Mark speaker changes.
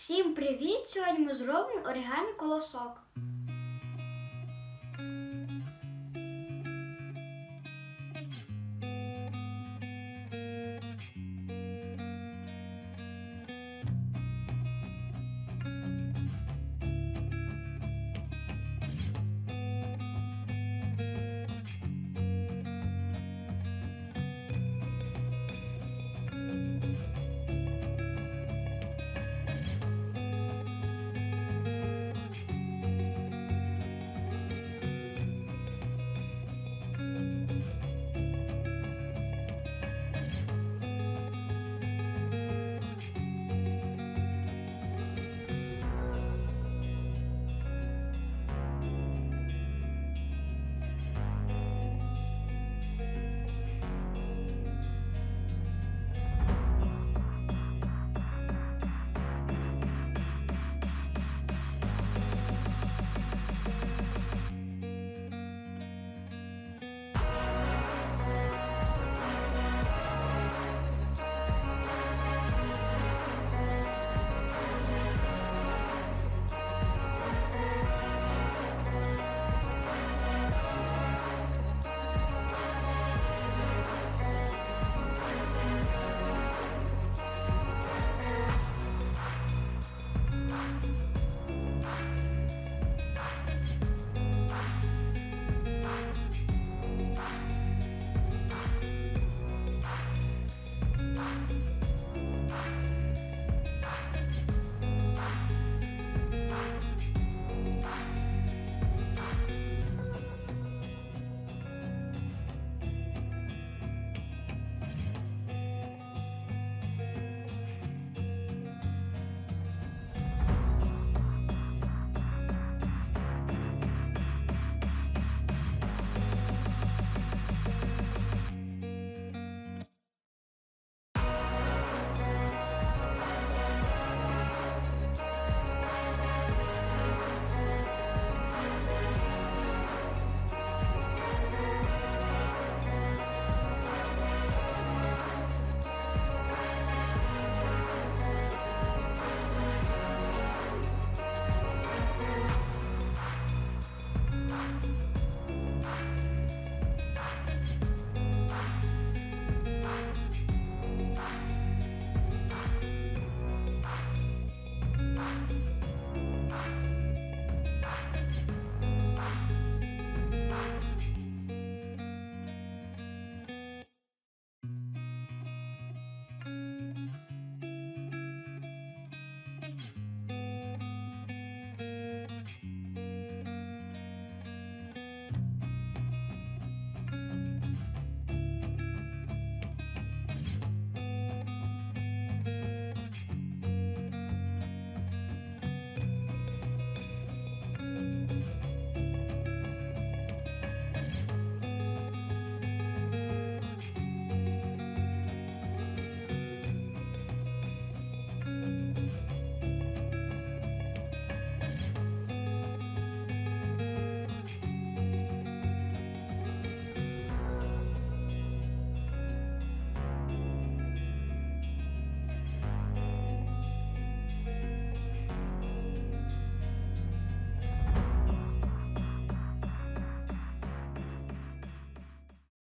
Speaker 1: Всім привіт! Сьогодні ми зробимо оригамі колосок.